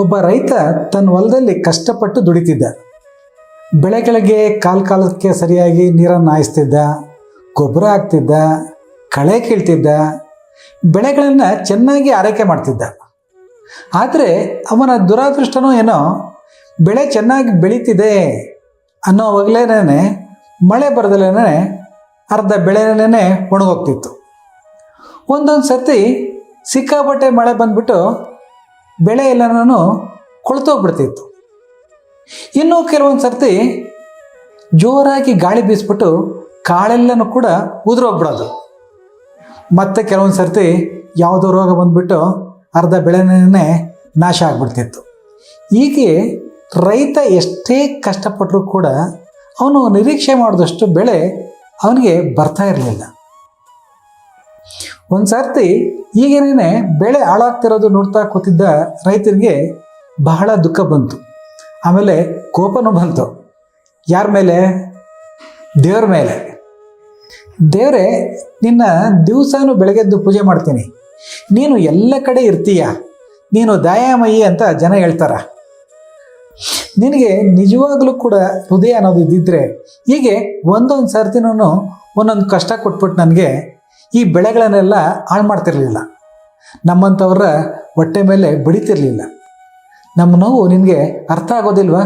ಒಬ್ಬ ರೈತ ತನ್ನ ಹೊಲದಲ್ಲಿ ಕಷ್ಟಪಟ್ಟು ದುಡಿತಿದ್ದ. ಬೆಳೆಗಳಿಗೆ ಕಾಲ ಕಾಲಕ್ಕೆ ಸರಿಯಾಗಿ ನೀರನ್ನು ಹಾಯಿಸ್ತಿದ್ದ, ಗೊಬ್ಬರ ಹಾಕ್ತಿದ್ದ, ಕಳೆ ಕೀಳ್ತಿದ್ದ, ಬೆಳೆಗಳನ್ನು ಚೆನ್ನಾಗಿ ಆರೈಕೆ ಮಾಡ್ತಿದ್ದ. ಆದರೆ ಅವನ ದುರಾದೃಷ್ಟನೋ ಏನೋ, ಬೆಳೆ ಚೆನ್ನಾಗಿ ಬೆಳೀತಿದೆ ಅನ್ನೋವಾಗಲೇ ಮಳೆ ಬರದಲ್ಲೇ ಅರ್ಧ ಬೆಳೆನೇ ಒಣಗೋಗ್ತಿತ್ತು. ಒಂದೊಂದು ಸರ್ತಿ ಸಿಕ್ಕಾಪಟ್ಟೆ ಮಳೆ ಬಂದ್ಬಿಟ್ಟು ಬೆಳೆ ಎಲ್ಲನೂ ಕೊಳ್ತೋಗ್ಬಿಡ್ತಿತ್ತು. ಇನ್ನು ಕೆಲವೊಂದು ಸರ್ತಿ ಜೋರಾಗಿ ಗಾಳಿ ಬೀಸ್ಬಿಟ್ಟು ಕಾಳೆಲ್ಲನೂ ಕೂಡ ಉದುರೋಗ್ಬಿಡೋದು. ಮತ್ತೆ ಕೆಲವೊಂದು ಸರ್ತಿ ಯಾವುದೋ ರೋಗ ಬಂದ್ಬಿಟ್ಟು ಅರ್ಧ ಬೆಳೆನೇ ನಾಶ ಆಗ್ಬಿಡ್ತಿತ್ತು. ಹೀಗೆ ರೈತ ಎಷ್ಟೇ ಕಷ್ಟಪಟ್ಟರೂ ಕೂಡ ಅವನು ನಿರೀಕ್ಷೆ ಮಾಡಿದಷ್ಟು ಬೆಳೆ ಅವನಿಗೆ ಬರ್ತಾ ಇರಲಿಲ್ಲ. ಒಂದು ಸರ್ತಿ ಬೆಳೆ ಹಾಳಾಗ್ತಿರೋದು ನೋಡ್ತಾ ಕೂತಿದ್ದ ರೈತರಿಗೆ ಬಹಳ ದುಃಖ ಬಂತು. ಆಮೇಲೆ ಕೋಪನೂ ಬಂತು. ಯಾರ ಮೇಲೆ? ದೇವ್ರ ಮೇಲೆ. ದೇವರೇ, ನಿನ್ನ ದಿವಸನೂ ಬೆಳಗ್ಗೆದ್ದು ಪೂಜೆ ಮಾಡ್ತೀನಿ. ನೀನು ಎಲ್ಲ ಕಡೆ ಇರ್ತೀಯ? ನೀನು ದಯಾಮಯಿ ಅಂತ ಜನ ಹೇಳ್ತಾರ. ನಿನಗೆ ನಿಜವಾಗ್ಲೂ ಕೂಡ ಹೃದಯ ಅನ್ನೋದು ಇದ್ದಿದ್ರೆ, ಹೀಗೆ ಒಂದೊಂದು ಸರ್ತಿನೂ ಒಂದೊಂದು ಕಷ್ಟ ಕೊಟ್ಬಿಟ್ಟು ನನಗೆ ಈ ಬೆಳೆಗಳನ್ನೆಲ್ಲ ಹಾಳು ಮಾಡ್ತಿರಲಿಲ್ಲ. ನಮ್ಮಂಥವ್ರ ಹೊಟ್ಟೆ ಮೇಲೆ ಬಡಿತಿರಲಿಲ್ಲ. ನಮ್ಮ ನೋವು ನಿನಗೆ ಅರ್ಥ ಆಗೋದಿಲ್ವಾ?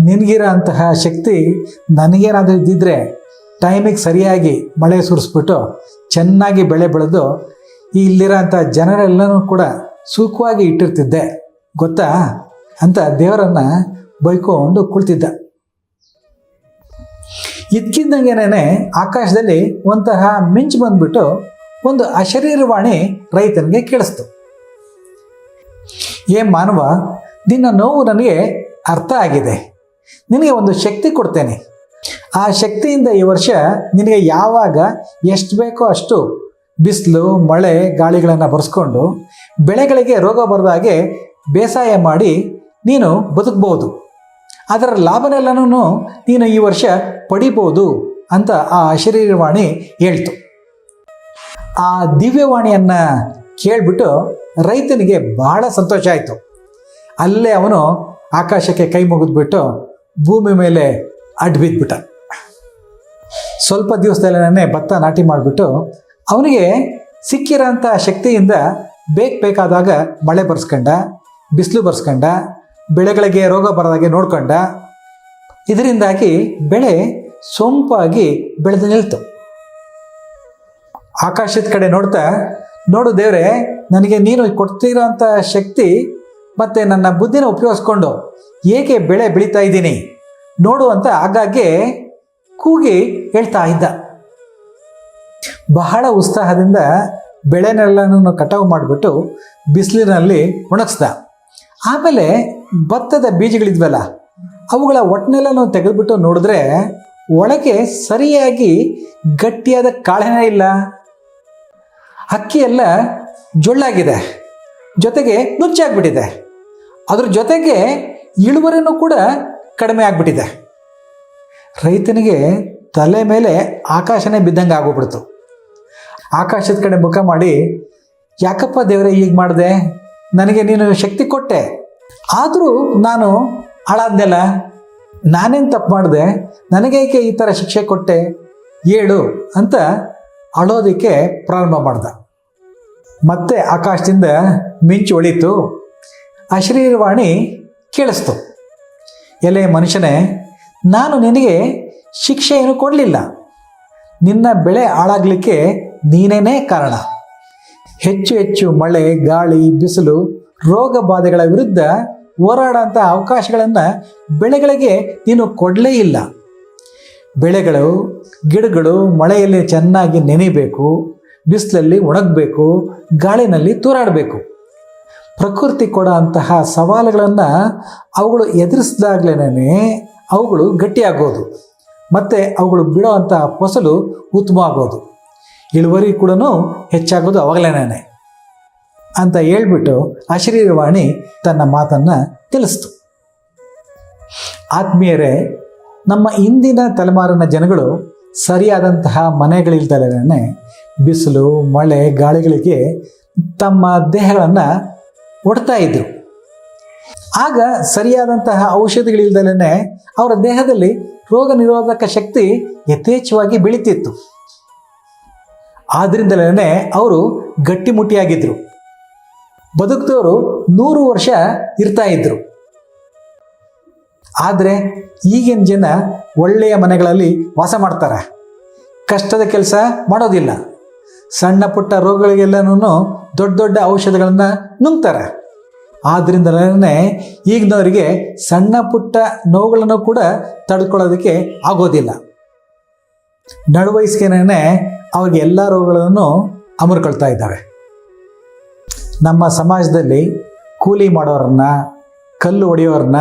ನಿನಗಿರೋ ಅಂತಹ ಶಕ್ತಿ ನನಗೇನಾದರೂ ಇದ್ದಿದ್ರೆ ಟೈಮಿಗೆ ಸರಿಯಾಗಿ ಮಳೆ ಸುರಿಸ್ಬಿಟ್ಟು ಚೆನ್ನಾಗಿ ಬೆಳೆ ಬೆಳೆದು ಇಲ್ಲಿರೋ ಅಂಥ ಜನರೆಲ್ಲನೂ ಕೂಡ ಸುಖವಾಗಿ ಇಟ್ಟಿರ್ತಿದ್ದೆ. ಗೊತ್ತಾ? ಅಂತ ದೇವರನ್ನು ಬೈಕೊಂಡು ಕುಳ್ತಿದ್ದ. ಇದ್ಕಿದ್ದಂಗೆನೇ ಆಕಾಶದಲ್ಲಿ ಒಂತಹ ಮಿಂಚು ಬಂದ್ಬಿಟ್ಟು ಒಂದು ಅಶರೀರವಾಣಿ ರೈತನಿಗೆ ಕೇಳಿಸ್ತು. ಏ ಮಾನವ, ನಿನ್ನ ನೋವು ನನಗೆ ಅರ್ಥ ಆಗಿದೆ. ನಿನಗೆ ಒಂದು ಶಕ್ತಿ ಕೊಡ್ತೇನೆ. ಆ ಶಕ್ತಿಯಿಂದ ಈ ವರ್ಷ ನಿನಗೆ ಯಾವಾಗ ಎಷ್ಟು ಬೇಕೋ ಅಷ್ಟು ಬಿಸಿಲು, ಮಳೆ, ಗಾಳಿಗಳನ್ನು ಬರೆಸ್ಕೊಂಡು ಬೆಳೆಗಳಿಗೆ ರೋಗ ಬರದ ಹಾಗೆ ಬೇಸಾಯ ಮಾಡಿ ನೀನು ಬದುಕ್ಬೋದು. ಅದರ ಲಾಭನೆಲ್ಲನೂ ನೀನು ಈ ವರ್ಷ ಪಡಿಬೋದು ಅಂತ ಆ ಶರೀರವಾಣಿ ಹೇಳ್ತು. ಆ ದಿವ್ಯವಾಣಿಯನ್ನು ಕೇಳಿಬಿಟ್ಟು ರೈತನಿಗೆ ಬಹಳ ಸಂತೋಷ ಆಯಿತು. ಅಲ್ಲೇ ಅವನು ಆಕಾಶಕ್ಕೆ ಕೈ ಮುಗಿದ್ಬಿಟ್ಟು ಭೂಮಿ ಮೇಲೆ ಅಡ್ಬಿದ್ಬಿಟ್ಟ ಸ್ವಲ್ಪ ದಿವಸದಲ್ಲೇ ಭತ್ತ ನಾಟಿ ಮಾಡಿಬಿಟ್ಟು ಅವನಿಗೆ ಸಿಕ್ಕಿರೋಂಥ ಶಕ್ತಿಯಿಂದ ಬೇಕು ಬೇಕಾದಾಗ ಮಳೆ ಬರ್ಸ್ಕೊಂಡ, ಬಿಸಿಲು ಬರ್ಸ್ಕೊಂಡ ಬೆಳೆಗಳಿಗೆ ರೋಗ ಬರದಾಗೆ ನೋಡ್ಕೊಂಡ. ಇದರಿಂದಾಗಿ ಬೆಳೆ ಸೊಂಪಾಗಿ ಬೆಳೆದು ನಿಲ್ತು. ಆಕಾಶದ ಕಡೆ ನೋಡ್ತಾ, ನೋಡು ದೇವ್ರೆ, ನನಗೆ ನೀನು ಕೊಡ್ತಿರೋ ಅಂಥ ಶಕ್ತಿ ಮತ್ತು ನನ್ನ ಬುದ್ಧಿನ ಉಪಯೋಗಿಸ್ಕೊಂಡು ಏಕೆ ಬೆಳೆ ಬೆಳೀತಾ ಇದ್ದೀನಿ? ನೋಡು ಅಂತ ಆಗಾಗ್ಗೆ ಕೂಗಿ ಹೇಳ್ತಾ ಇದ್ದ. ಬಹಳ ಉತ್ಸಾಹದಿಂದ ಬೆಳೆನೆಲ್ಲನೂ ಕಟಾವು ಮಾಡಿಬಿಟ್ಟು ಬಿಸಿಲಿನಲ್ಲಿ ಒಣಗಿಸ್ದ. ಆಮೇಲೆ ಭತ್ತದ ಬೀಜಗಳಿದ್ವಲ್ಲ, ಅವುಗಳ ಒಟ್ಟನೆಲ್ಲನೂ ತೆಗೆದುಬಿಟ್ಟು ನೋಡಿದ್ರೆ ಒಳಗೆ ಸರಿಯಾಗಿ ಗಟ್ಟಿಯಾದ ಕಾಳೆನೇ ಇಲ್ಲ. ಅಕ್ಕಿ ಎಲ್ಲ ಜೊಳ್ಳಾಗಿದೆ, ಜೊತೆಗೆ ನುಚ್ಚಾಗ್ಬಿಟ್ಟಿದೆ ಅದ್ರ ಜೊತೆಗೆ ಇಳುವರಿನೂ ಕೂಡ ಕಡಿಮೆ ಆಗಿಬಿಟ್ಟಿದೆ. ರೈತನಿಗೆ ತಲೆ ಮೇಲೆ ಆಕಾಶನೇ ಬಿದ್ದಂಗೆ ಆಗೋಗ್ಬಿಡ್ತು ಆಕಾಶದ ಕಡೆ ಮುಖ ಮಾಡಿ, ಯಾಕಪ್ಪ ದೇವರೇ ಹೀಗೆ ಮಾಡಿದೆ? ನನಗೆ ನೀನು ಶಕ್ತಿ ಕೊಟ್ಟೆ. ಆದರೂ ನಾನು ಹಾಳಾದ್ನೆಲ್ಲ? ನಾನೇನು ತಪ್ಪು ಮಾಡಿದೆ? ನನಗೇಕೆ ಈ ಥರ ಶಿಕ್ಷೆ ಕೊಟ್ಟೆ? ಏಳು ಅಂತ ಅಳೋದಕ್ಕೆ ಪ್ರಾರಂಭ ಮಾಡ್ದ. ಮತ್ತೆ ಆಕಾಶದಿಂದ ಮಿಂಚು ಒಳಿತು. ಅಶರೀರವಾಣಿ ಕೇಳಿಸ್ತು. ಎಲೆ ಮನುಷ್ಯನೇ, ನಾನು ನಿನಗೆ ಶಿಕ್ಷೆ ಏನು ಕೊಡಲಿಲ್ಲ. ನಿನ್ನ ಬೆಳೆ ಹಾಳಾಗಲಿಕ್ಕೆ ನೀನೇನೇ ಕಾರಣ? ಹೆಚ್ಚು ಹೆಚ್ಚು ಮಳೆ, ಗಾಳಿ, ಬಿಸಿಲು, ರೋಗ ಬಾಧೆಗಳ ವಿರುದ್ಧ ಹೋರಾಡೋಂಥ ಅವಕಾಶಗಳನ್ನು ಬೆಳೆಗಳಿಗೆ ನೀನು ಕೊಡಲೇ ಇಲ್ಲ. ಬೆಳೆಗಳು, ಗಿಡಗಳು ಮಳೆಯಲ್ಲಿ ಚೆನ್ನಾಗಿ ನೆನೆಯಬೇಕು ಬಿಸಿಲಲ್ಲಿ ಒಣಗಬೇಕು, ಗಾಳಿನಲ್ಲಿ ತೂರಾಡಬೇಕು. ಪ್ರಕೃತಿ ಕೊಡೋ ಸವಾಲುಗಳನ್ನು ಅವುಗಳು ಎದುರಿಸಿದಾಗಲೇ ಅವುಗಳು ಗಟ್ಟಿಯಾಗೋದು. ಮತ್ತು ಅವುಗಳು ಬಿಡೋ ಅಂತಹ ಫಸಲು ಉತ್ತಮ ಆಗೋದು ಇಳುವರಿ ಕೂಡ ಹೆಚ್ಚಾಗೋದು ಅವಾಗಲೇನೇ ಅಂತ ಹೇಳ್ಬಿಟ್ಟು ಅಶರೀರವಾಣಿ ತನ್ನ ಮಾತನ್ನು ತಿಳಿಸ್ತು. ಆತ್ಮೀಯರೇ, ನಮ್ಮ ಇಂದಿನ ತಲೆಮಾರಿನ ಜನಗಳು ಸರಿಯಾದಂತಹ ಮನೆಗಳಿಲ್ದಲೇ ಬಿಸಿಲು, ಮಳೆ, ಗಾಳಿಗಳಿಗೆ ತಮ್ಮ ದೇಹಗಳನ್ನು ಒಡ್ತಾ ಇದ್ರು. ಆಗ ಸರಿಯಾದಂತಹ ಔಷಧಿಗಳಿಲ್ದಲೇ ಅವರ ದೇಹದಲ್ಲಿ ರೋಗ ನಿರೋಧಕ ಶಕ್ತಿ ಯಥೇಚ್ಛವಾಗಿ ಬೆಳೀತಿತ್ತು. ಆದ್ರಿಂದಲೇ ಅವರು ಗಟ್ಟಿಮುಟ್ಟಿಯಾಗಿದ್ರು. ಬದುಕಿದವರು ನೂರು ವರ್ಷ ಇರ್ತಾ ಇದ್ರು. ಆದರೆ ಈಗಿನ ಜನ ಒಳ್ಳೆಯ ಮನೆಗಳಲ್ಲಿ ವಾಸ ಮಾಡ್ತಾರೆ. ಕಷ್ಟದ ಕೆಲಸ ಮಾಡೋದಿಲ್ಲ. ಸಣ್ಣ ಪುಟ್ಟ ರೋಗಗಳಿಗೆಲ್ಲನೂ ದೊಡ್ಡ ದೊಡ್ಡ ಔಷಧಗಳನ್ನು ನುಂಗ್ತಾರೆ. ಆದ್ದರಿಂದಲೇ ಈಗಿನವರಿಗೆ ಸಣ್ಣ ಪುಟ್ಟ ನೋವುಗಳನ್ನು ಕೂಡ ತಡ್ಕೊಳ್ಳೋದಕ್ಕೆ ಆಗೋದಿಲ್ಲ. ನಡುವಯಸ್ಕೇನೆ ಅವ್ರಿಗೆ ಎಲ್ಲ ರೋಗಗಳನ್ನು ಅಮರ್ಕೊಳ್ತಾ ಇದ್ದಾವೆ. ನಮ್ಮ ಸಮಾಜದಲ್ಲಿ ಕೂಲಿ ಮಾಡೋರನ್ನ ಕಲ್ಲು ಹೊಡೆಯೋರನ್ನ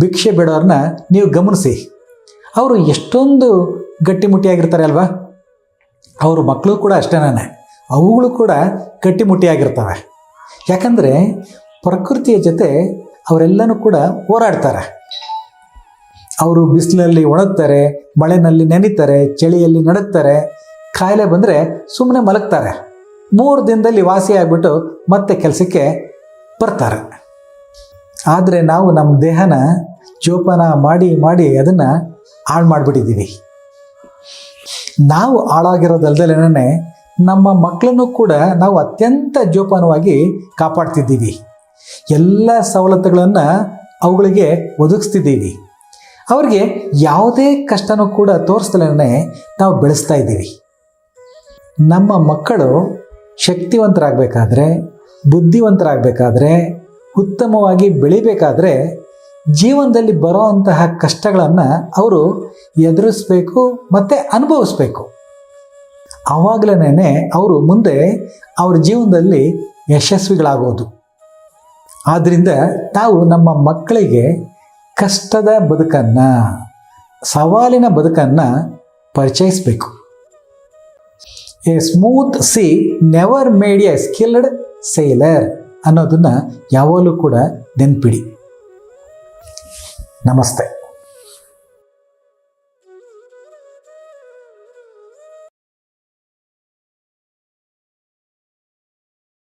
ಭಿಕ್ಷೆ ಬಿಡೋರನ್ನ ನೀವು ಗಮನಿಸಿ. ಅವರು ಎಷ್ಟೊಂದು ಗಟ್ಟಿಮುಟ್ಟಿಯಾಗಿರ್ತಾರೆ ಅಲ್ವಾ? ಅವರು ಮಕ್ಕಳು ಕೂಡ ಅಷ್ಟೇನೇ ಅವುಗಳು ಕೂಡ ಗಟ್ಟಿಮುಟ್ಟಿಯಾಗಿರ್ತವೆ. ಯಾಕಂದರೆ ಪ್ರಕೃತಿಯ ಜೊತೆ ಅವರೆಲ್ಲನೂ ಕೂಡ ಹೋರಾಡ್ತಾರೆ. ಅವರು ಬಿಸಿಲಲ್ಲಿ ಒಣಗ್ತಾರೆ, ಮಳೆನಲ್ಲಿ ನೆನೀತಾರೆ, ಚಳಿಯಲ್ಲಿ ನಡುಗ್ತಾರೆ, ಕಾಯಿಲೆ ಬಂದರೆ ಸುಮ್ಮನೆ ಮಲಗ್ತಾರೆ. ಮೂರು ದಿನದಲ್ಲಿ ವಾಸಿ ಆಗಿಬಿಟ್ಟು ಮತ್ತೆ ಕೆಲಸಕ್ಕೆ ಬರ್ತಾರೆ. ಆದರೆ ನಾವು ನಮ್ಮ ದೇಹನ ಜೋಪಾನ ಮಾಡಿ ಮಾಡಿ ಅದನ್ನು ಹಾಳು ಮಾಡಿಬಿಟ್ಟಿದ್ದೀವಿ. ನಾವು ಹಾಳಾಗಿರೋದಲ್ದಲೇನೆ ನಮ್ಮ ಮಕ್ಕಳನ್ನು ಕೂಡ ನಾವು ಅತ್ಯಂತ ಜೋಪಾನವಾಗಿ ಕಾಪಾಡ್ತಿದ್ದೀವಿ. ಎಲ್ಲ ಸವಲತ್ತುಗಳನ್ನು ಅವುಗಳಿಗೆ ಒದಗಿಸ್ತಿದ್ದೀವಿ. ಅವ್ರಿಗೆ ಯಾವುದೇ ಕಷ್ಟನೂ ಕೂಡ ತೋರಿಸ್ದಲೇ ನಾವು ಬೆಳೆಸ್ತಾ ಇದ್ದೀವಿ. ನಮ್ಮ ಮಕ್ಕಳು ಶಕ್ತಿವಂತರಾಗಬೇಕಾದ್ರೆ, ಬುದ್ಧಿವಂತರಾಗಬೇಕಾದ್ರೆ, ಉತ್ತಮವಾಗಿ ಬೆಳಿಬೇಕಾದ್ರೆ ಜೀವನದಲ್ಲಿ ಬರೋ ಅಂತಹ ಕಷ್ಟಗಳನ್ನು ಅವರು ಎದುರಿಸ್ಬೇಕು ಮತ್ತು ಅನುಭವಿಸ್ಬೇಕು. ಆವಾಗಲೇ ಅವರು ಮುಂದೆ ಅವ್ರ ಜೀವನದಲ್ಲಿ ಯಶಸ್ವಿಗಳಾಗೋದು. ಆದ್ದರಿಂದ ತಾವು ನಮ್ಮ ಮಕ್ಕಳಿಗೆ ಕಷ್ಟದ ಬದುಕನ್ನು, ಸವಾಲಿನ ಬದುಕನ್ನು ಪರಿಚಯಿಸಬೇಕು. A smooth sea never made a skilled sailor ಅನ್ನೋದನ್ನು ಯಾವಾಗಲೂ ಕೂಡ ನೆನ್ಪಿಡಿ. ನಮಸ್ತೆ.